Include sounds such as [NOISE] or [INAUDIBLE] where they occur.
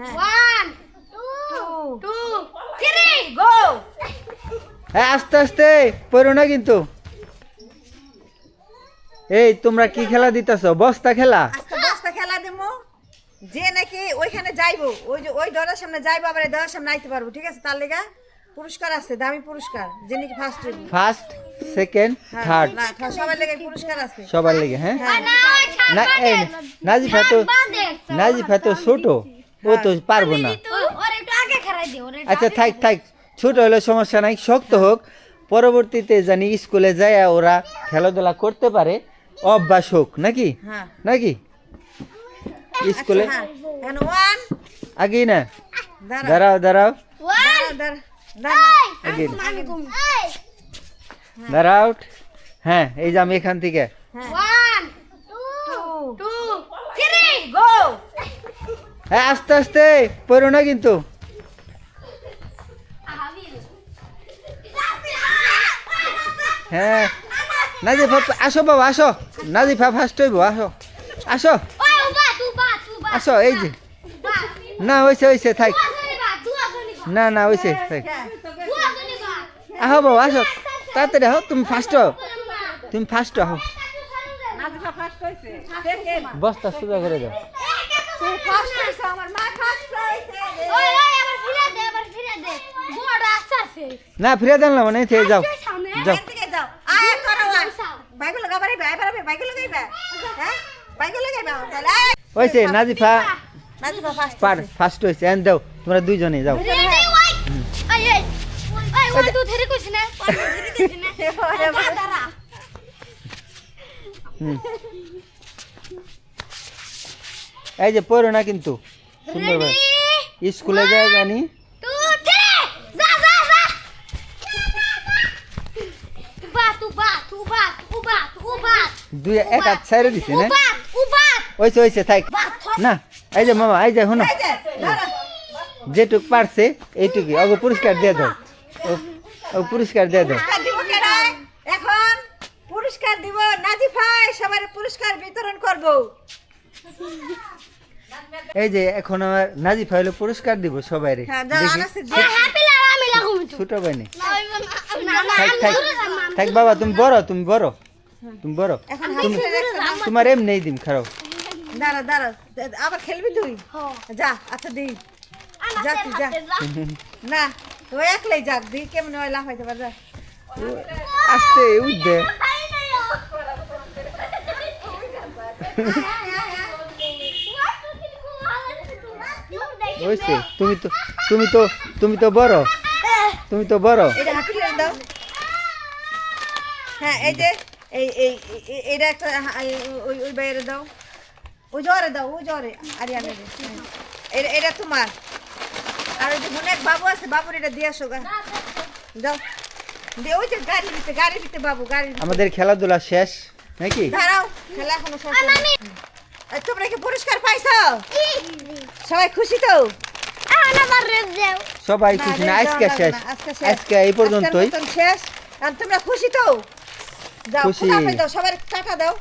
One, two, two, three, go! হ্যাঁ আস্তে আস্তে পড়ো না কিন্তু। এই তোমরা কি খেলা দিতেছ? বস্তা খেলা? দশটা খেলা দেবো যে নাকি ওইখানে যাইবো ওই যে ওই দরের সামনে যাইবো আবার এই দরের সামনে আইতে পারব ঠিক আছে? তার লেগা পুরস্কার আছে দামি পুরস্কার যে নাকি ফার্স্ট ফার্স্ট সেকেন্ড থার্ড না সবার লেগে পুরস্কার আছে। সবার লেগে হ্যাঁ। হ্যাঁ না এই নাজিফা তো নাজিফা তো ছোট। ও তো পারব না। আগে আচ্ছা আগে থাক থাক। ছোট হলে সমস্যা নাই শক্ত হোক। পরবর্তীতে জানি স্কুলে যায় ওরা খেলাধুলা করতে পারে অভ্যাস হোক নাকি? হ্যাঁ। নাকি? স্কুলে? হ্যাঁ। আগেই না? দাঁড়া দাঁড়াও দাঁড়াও। আগে দাঁড়াও। হ্যাঁ এই যে আমি এখান থেকে two, two, three, go! হ্যাঁ আস্তে আস্তে পড়ো না কিন্তু। হ্যাঁ নাজিফা আসো বাবা আসো। নাজিফা ফার্স্ট হইব আসো। আসো। আসো এই যে। না হয়েছে হয়েছে থাক। না না হয়েছে থাক। আহো বাবা আসো। তাড়াতাড়ি আহো তুমি ফার্স্ট হও। তুমি ফার্স্ট হও। বস্তা সোজা করে দাও। ফার্স্ট হইছে আমার মা ফার্স্ট হইছে ওই ওই আবার ফিরে দে আবার ফিরে দে। বড় আসাছে না ফিরে দেন না মানে থেকে যাও। যাও। থেকে যাও। আয় করো বাইক লাগাবারে ভাই পারবে বাইক লাগাইবা হ্যাঁ? বাইক লাগাইবা তাহলে। আয়। নাজিফা। নাজিফা ফার্স্ট পার ফার্স্ট হয়েছে এন দাও তোমরা দুইজনে যাও। কইছ না। [LAUGHS] কইছ না। হুম। এই যে পড়ো না কিন্তু। সুন্দর রেডি স্কুলে যায় জানি। দুই এক হাত ছাইরে দিছে না? হয়েছে থাক। না এই যে মামা এই যে শোনো। যেটুক পারছে এইটুকুই। ওকে পুরস্কার দিয়ে দাও। ও- পুরস্কার দিয়ে দাও। এখন পুরস্কার দিব নাজিফাই সবার পুরস্কার বিতরণ করব। এই যে এখন আমার নাজিফা হলো পুরস্কার দিব সবাই রে হ্যাঁ ছোট বানি না না থাক বাবা তুমি বড় তুমি বড় তুমি বড় তুমি তোমার এম নেই দিম খারাপ দাঁড়া দাঁড়া আবার খেলবি তুই যা আচ্ছা দি যা তুই যা না ও একলাই যাক দি কেমন হয় লাফাইতে পার যা আস্তে উঠবে হয়েছে তুমি তো তুমি তো তুমি তো বড়। তুমি তো বড়। এটা দাও। হ্যাঁ এই যে এই এই এইটা একটা ওই ওই বাইরে দাও। ও জ্বরে দাও ওই জ্বরে। আরিয়ানে দে হ্যাঁ। এটা এটা তোমার। আর ওই যে মনে এক বাবু আছে বাবুর এটা দিয়ে আসো গা। দাও। দে ওই যে গাড়ির ভিতরে গাড়ির ভিতরে বাবু গাড়ির ভিতরে। আমাদের খেলাধুলা শেষ নাকি? দাঁড়াও খেলা এখনও শেষ। তোমরা কি পুরস্কার পাইছো? সবাই খুশি তো? সবাই খুশি না আজকে শেষ। আজকে এই পর্যন্তই। শেষ। আর তোমরা খুশি তো? যাও খুশি। দাও সবার টাকা দাও।